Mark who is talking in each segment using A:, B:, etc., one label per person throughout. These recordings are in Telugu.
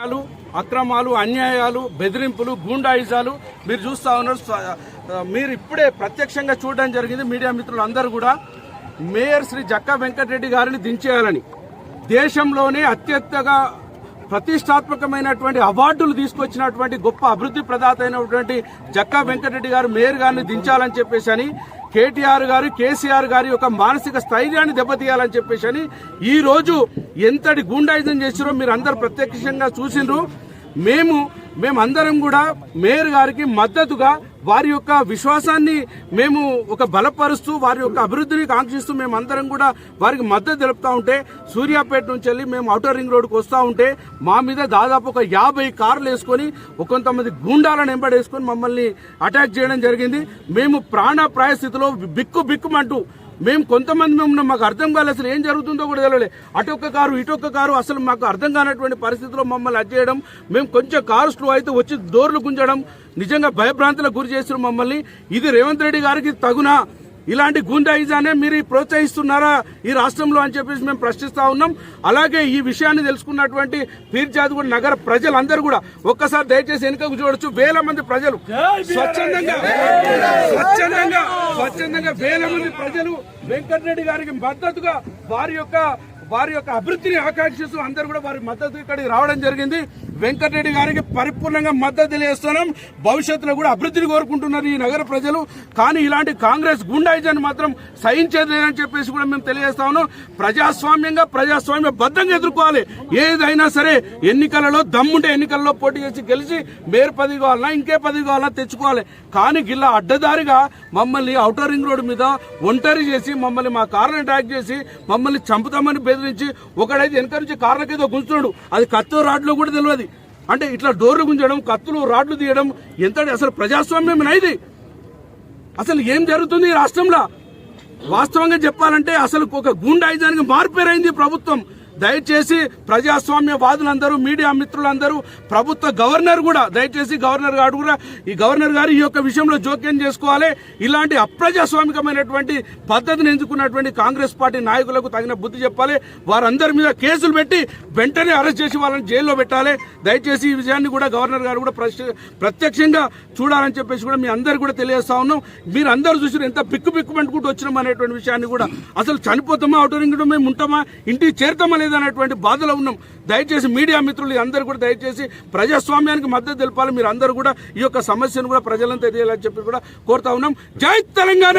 A: అన్యాయాలు, అక్రమాలు అన్యాయాలు బెదిరింపులు గూండాయిజాలు మీరు చూస్తా ఉన్నారు. మీరు ఇప్పుడే ప్రత్యక్షంగా చూడడం జరిగింది మీడియా మిత్రులు అందరూ కూడా. మేయర్ శ్రీ జక్కా వెంకటరెడ్డి గారిని దించేయాలని దేశంలోనే అత్యంతగా ప్రతిష్టాత్మకమైనటువంటి అవార్డులు తీసుకొచ్చినటువంటి గొప్ప అభివృద్ధి ప్రదాత అయినటువంటి జక్కా వెంకటరెడ్డి గారు మేయర్ గారిని దించాలని చెప్పేసి అని కేటీఆర్ గారు కేసీఆర్ గారి యొక్క మానసిక స్థైర్యాన్ని దెబ్బతీయాలని చెప్పేసి అని ఈ రోజు ఎంతటి గూండాయిజం చేసిరో మీరు అందరు ప్రత్యక్షంగా చూసిండ్రు మేము మేమందరం కూడా మేయర్ గారికి మద్దతుగా వారి యొక్క విశ్వాసాన్ని మేము ఒక బలపరుస్తూ వారి యొక్క అభివృద్ధిని కాంక్షిస్తూ మేమందరం కూడా వారికి మద్దతు తెలుపుతూ ఉంటే సూర్యాపేట నుంచి వెళ్ళి మేము ఔటర్ రింగ్ రోడ్కి వస్తూ ఉంటే మా మీద దాదాపు ఒక యాభై కార్లు వేసుకొని కొంతమంది గూండాలను వెంబడేసుకొని మమ్మల్ని అటాక్ చేయడం జరిగింది. మేము ప్రాణప్రాయ స్థితిలో బిక్కు బిక్కుమంటూ మేము కొంతమంది మేము మాకు అర్థం కాలేదు అసలు ఏం జరుగుతుందో కూడా తెలియలే అటొక్క కారు ఇటొక్క కారు అసలు మాకు అర్థం కానటువంటి పరిస్థితిలో మమ్మల్ని అది చేయడం మేము కొంచెం కారు స్లో అయితే వచ్చి డోర్లు గుంజడం నిజంగా భయభ్రాంతులకు గురి చేసిన మమ్మల్ని. ఇది రేవంత్ రెడ్డి గారికి తగునా. ఇలాంటి గుండాయిజానే మీరు ప్రోత్సహిస్తున్నారా ఈ రాష్ట్రంలో అని చెప్పేసి మేము ప్రశ్నిస్తా ఉన్నాం. అలాగే ఈ విషయాన్ని తెలుసుకున్నటువంటి పీర్జాదిగూడ నగర ప్రజలందరూ కూడా ఒక్కసారి దయచేసి వెనుకకు చూడొచ్చు. వేల మంది ప్రజలు. స్వచ్ఛందంగా స్వచ్ఛందంగా స్వచ్ఛందంగా వేల మంది ప్రజలు వెంకటరెడ్డి గారికి మద్దతుగా వారి యొక్క వారి యొక్క అభివృద్ధిని ఆకాంక్షిస్తూ అందరూ కూడా వారి మద్దతు ఇక్కడికి రావడం జరిగింది. వెంకటరెడ్డి గారికి పరిపూర్ణంగా మద్దతు తెలియజేస్తున్నాం. భవిష్యత్తులో కూడా అభివృద్ధిని కోరుకుంటున్నారు ఈ నగర ప్రజలు. కానీ ఇలాంటి కాంగ్రెస్ గుండాయిజాన్ని మాత్రం సహించేది లేదని చెప్పేసి కూడా మేము తెలియజేస్తా ఉన్నాం. ప్రజాస్వామ్యంగా ప్రజాస్వామ్య బద్దంగా ఎదుర్కోవాలి. ఏదైనా సరే ఎన్నికలలో దమ్ముంటే ఎన్నికల్లో పోటీ చేసి గెలిచి మేయర్ పదవి కావాలన్నా ఇంకే పదవి కావాలన్నా తెచ్చుకోవాలి. కానీ గిల్లా అడ్డదారిగా మమ్మల్ని అవుటర్ రింగ్ రోడ్డు మీద ఒంటరి చేసి మమ్మల్ని మా కార్ని అటాక్ చేసి మమ్మల్ని చంపుతామని బెదిరించి ఒకడైతే వెనక నుంచి కార్లకి గుంచుతున్నాడు అది కత్తో రాడ్లో కూడా తెలియదు. అంటే ఇట్లా డోర్లు గుంజడం కత్తులు రాడ్లు తీయడం ఎంత అసలు ప్రజాస్వామ్యం ఇది అసలు ఏం జరుగుతుంది ఈ రాష్ట్రంలో? వాస్తవంగా చెప్పాలంటే అసలు ఒక గూండాయిజానికి మార్పేరైంది ప్రభుత్వం. దయచేసి ప్రజాస్వామ్య వాదులందరూ మీడియా మిత్రులందరూ ప్రభుత్వ గవర్నర్ కూడా దయచేసి గవర్నర్ గారు కూడా ఈ గవర్నర్ గారు ఈ యొక్క విషయంలో జోక్యం చేసుకోవాలి. ఇలాంటి అప్రజాస్వామికమైనటువంటి పద్ధతిని ఎంచుకున్నటువంటి కాంగ్రెస్ పార్టీ నాయకులకు తగిన బుద్ధి చెప్పాలి. వారందరి మీద కేసులు పెట్టి వెంటనే అరెస్ట్ చేసి వాళ్ళని జైల్లో పెట్టాలి. దయచేసి ఈ విషయాన్ని కూడా గవర్నర్ గారు కూడా ప్రత్యక్షంగా చూడాలని చెప్పేసి కూడా మీ అందరు కూడా తెలియజేస్తా ఉన్నాం. మీరు అందరూ చూసి ఎంత పిక్కు పిక్కు బిక్కుమంటుకుంటూ వచ్చినాం అనేటువంటి విషయాన్ని కూడా. అసలు చనిపోతామా అవుటర్ మేము ఉంటామా ఇంటికి చేరుతామా అనేటువంటి బాధలో ఉన్నాం. దయచేసి మీడియా మిత్రులు అందరూ కూడా దయచేసి ప్రజాస్వామ్యానికి మద్దతు తెలపాలి. మీరు అందరూ కూడా ఈ యొక్క సమస్యను కూడా ప్రజలంతా తెలియాలని చెప్పి కూడా కోరుతా ఉన్నాం. జై తెలంగాణ!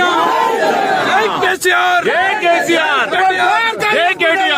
A: జై కేసీఆర్!
B: జై కేసీఆర్! జై కేటీఆర్!